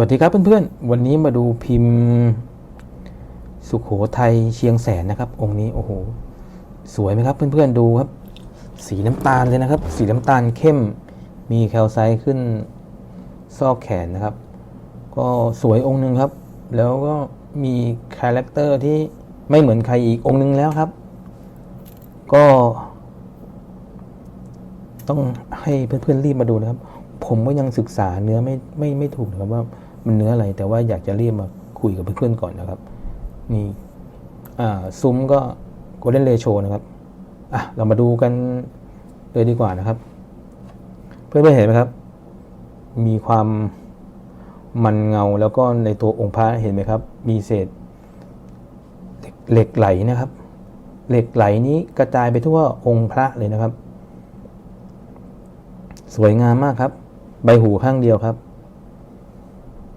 วัสดีครับเพื่อนๆ วันนี้มาดูพิมพ์สุขโขทัยเชียงแสนนะครับ องค์นี้โอ้โห สวยไหมครับเพื่อนๆดูครับ สีน้ำตาลเลยนะครับ สีน้ำตาลเข้ม มีแคลไซต์ขึ้นซอกแขนนะครับ ก็สวยองค์หนึ่งครับ แล้วก็มีคาแรคเตอร์ที่ไม่เหมือนใครอีกองค์หนึ่งแล้วครับ ก็ ต้องให้เพื่อนๆรีบมาดูนะครับผมก็ยังศึกษาเนื้อไม่ไม่ไม่ถูกนะครับว่า มันเนื้ออะไร แต่ว่าอยากจะเรีบมาคุยกับเพื่อนๆก่อนนะครับนี่ซุ้มก็โกลเด้นเ t โชนะครับอะเรามาดูกันเลยดีกว่านะครับ เพื่อนๆเห็นไหมครับ มีความมันเงาแล้วก็ในตัวองค์พระเห็นไหมครับ มีเศษเหล็กไหลนะครับ เหล็กไหลนี้กระจายไปทั่วองค์พระเลยนะครับ สวยงามมากครับ ใบหูข้างเดียวครับ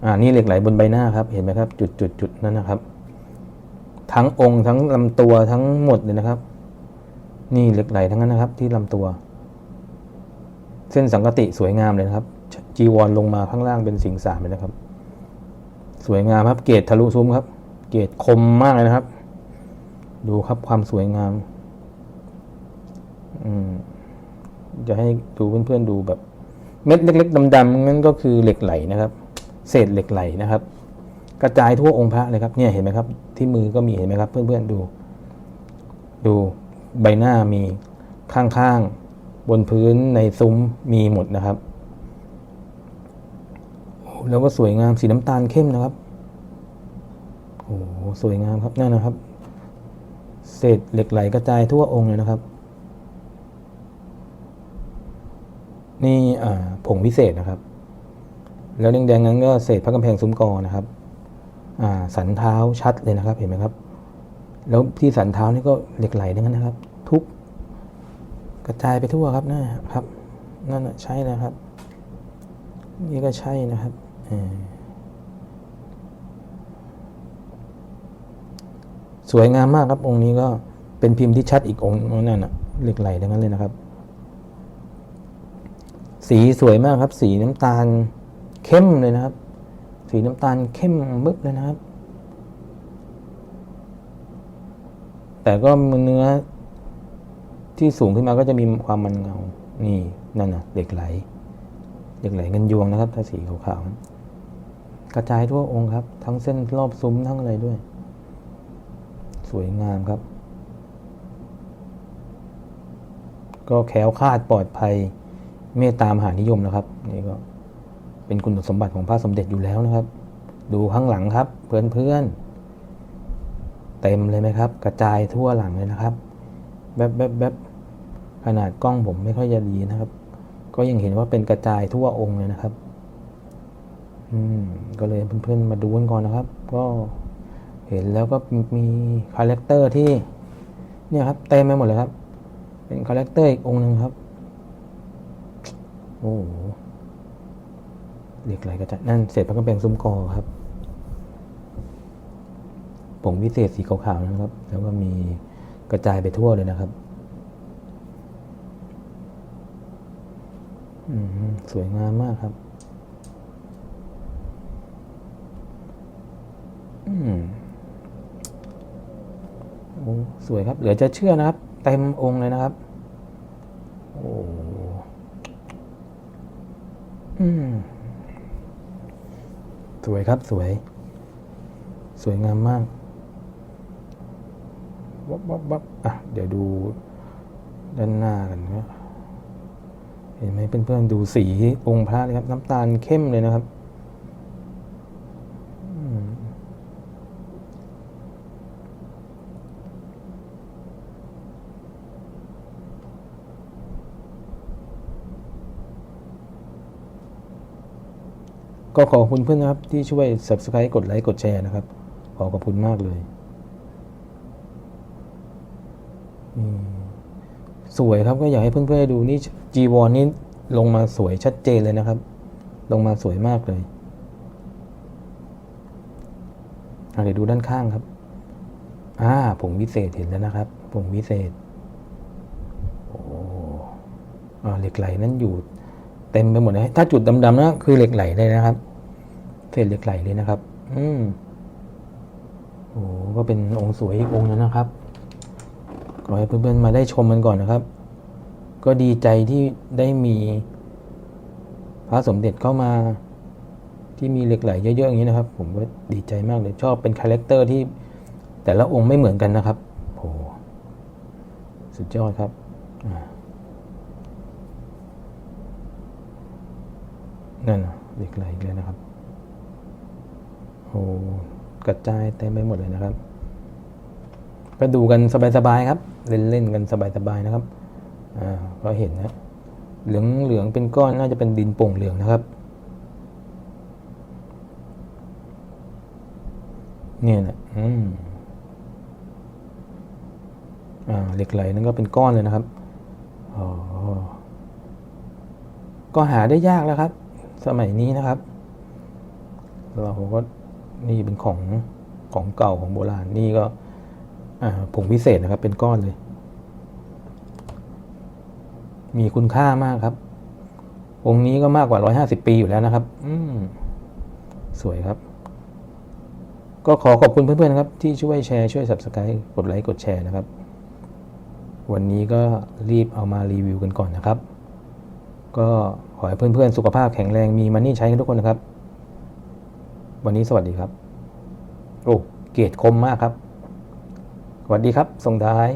อ่านี่เหล็กไหลบนใบหน้าครับ เห็นไหมครับ จุดจุดจุดนั้นนะครับ ทั้งองค์ทั้งลำตัวทั้งหมดเลยนะครับ นี่เหล็กไหลทั้งนั้นนะครับ ที่ลำตัว เส้นสังกติสวยงามเลยนะครับ จีวรลงมาข้างล่างเป็นสิงสามเลยนะครับ สวยงามครับ เกตทะลุซุ้มครับ เกตคมมากเลยนะครับ ดูครับความสวยงาม อืมจะให้ดูเพื่อนๆดูแบบ เม็ดเล็ก ๆดำๆนั่นก็คือเหล็กไหลนะครับ เศษเหล็กไหลนะครับ กระจายทั่วองค์พระเลยครับเนี่ยเห็นไหมครับ ที่มือก็มีเห็นไหมครับ เพื่อนๆดู ดูใบหน้ามีข้างๆบนพื้นในซุ้มมีหมดนะครับแล้วก็สวยงามสีน้ำตาลเข้มนะครับโอ้สวยงามครับนั่นนะครับ เศษเหล็กไหลกระจายทั่วองค์เลยนะครับ นี่ผงวิเศษนะครับ แล้วแดงๆนั้นก็เศษพระกำแพงซุ้มกอนะครับสันเท้าชัดเลยนะครับเห็นไหมครับ แล้วที่สันเท้านี่ก็เหล็กไหลทั้งนั้นนะครับ ทุกกระจายไปทั่วครับนะครับนั่นใช่นะครับ นี่ก็ใช่นะครับสวยงามมากครับองค์นี้ก็เป็นพิมพ์ที่ชัดอีกองค์นั่นน่ะเหล็กไหลทั้งนั้นเลยนะครับ สีสวยมากครับ สีน้ำตาล เข้มเลยนะครับ สีน้ำตาลเข้มบึ๊บเลยนะครับ แต่ก็เนื้อที่สูงขึ้นมาก็จะมีความมันเงา นี่นั่นนะเหล็กไหลเหล็กไหลเงินยวงนะครับ ถ้าสีขาวๆกระจายทั่วองค์ครับ ทั้งเส้นรอบซุ้มทั้งอะไรด้วย สวยงามครับ ก็แคล้วคาดปลอดภัยเมตตามหานิยมนะครับ นี่ก็ เป็นคุณสมบัติของพระสมเด็จอยู่แล้วนะครับ ดูข้างหลังครับ เพื่อนๆ เต็มเลยไหมครับ กระจายทั่วหลังเลยนะครับแบบแบบแบบขนาดกล้องผมไม่ค่อยจะดีนะครับ ก็ยังเห็นว่าเป็นกระจายทั่วองค์เลยนะครับอืมก็เลยเพื่อนๆมาดูกันก่อนนะครับ ก็เห็นแล้วก็มีคาแรคเตอร์ที่เนี่ยครับเต็มไปหมดเลยครับ เป็นคาแรคเตอร์อีกองค์หนึ่งครับ โอ้ เหล็กไหลกระจายนั่นเศษพระกำแพงซุ้มกอครับผงวิเศษสีขาวๆนะครับ แล้วก็มีกระจายไปทั่วเลยนะครับอสวยงามมากครับอืมโอ้สวยครับ เหลือจะเชื่อนะครับ เต็มองค์เลยนะครับ โอ้อืม สวยครับสวย สวยงามมากวับวับวับอะเดี๋ยวดูด้านหน้ากันนะเห็นไหมเพื่อนๆดูสีองค์พระเลยครับ น้ำตาลเข้มเลยนะครับ ก็ขอบคุณเพื่อนนะครับที่ช่วย subscribe กดไลค์กดแชร์นะครับ ขอขอบคุณมากเลย สวยครับก็อยากให้เพื่อนๆได้ดูนี่จีวรนี่ลงมาสวยชัดเจนเลยนะครับ ลงมาสวยมากเลยเดี๋ยวดูด้านข้างครับ อ่าผงวิเศษเห็นแล้วนะครับผงวิเศษ โอ้อ่าเหล็กไหลนั้นอยู่ เต็มไปหมดเลยถ้าจุดดำๆนะคือเหล็กไหลเลยนะครับเศษเหล็กไหลเลยนะครับ อืมโอ้ก็เป็นองค์สวยอีกองค์นึงนะครับขอให้เพื่อนๆมาได้ชมกันก่อนนะครับ ก็ดีใจที่ได้มีพระสมเด็จเข้ามาที่มีเหล็กไหลเยอะๆอย่างนี้นะครับ ผมก็ดีใจมากเลยชอบเป็นคาแรคเตอร์ที่แต่ละองค์ไม่เหมือนกันนะครับโหสุดยอดครับอ่า นั่นะเหล็กไหลอีกแล้วนะครับโอ้กระจายเต็มไปหมดเลยนะครับก็ดูกันสบายๆครับ เล่นๆกันสบายๆนะครับอ่าก็เห็นนะเหลืองเหลืองเป็นก้อนน่าจะเป็นดินโป่งเหลืองนะครับเนี่ยนะอืมอ่าเหล็กไหลนั่นก็เป็นก้อนเลยนะครับอ๋อก็หาได้ยากแล้วครับ สมัยนี้นะครับ เราก็นี่เป็นของของเก่าของโบราณนี่ก็ผงพิเศษนะครับ เป็นก้อนเลย มีคุณค่ามากครับ องค์นี้ก็มากกว่าร้อยห้าสิบปีอยู่แล้วนะครับ อืสวยครับ ก็ขอขอบคุณเพื่อนๆนะครับ ที่ช่วยแชร์ช่วย subscribe กดไลค์กดแชร์นะครับ วันนี้ก็รีบเอามารีวิวกันก่อนนะครับ ก็ขอให้เพื่อนๆ สุขภาพแข็งแรงมีมันนี่ใช้กันทุกคนนะครับ วันนี้สวัสดีครับ โอ้ เกตคมมากครับ สวัสดีครับส่งท้าย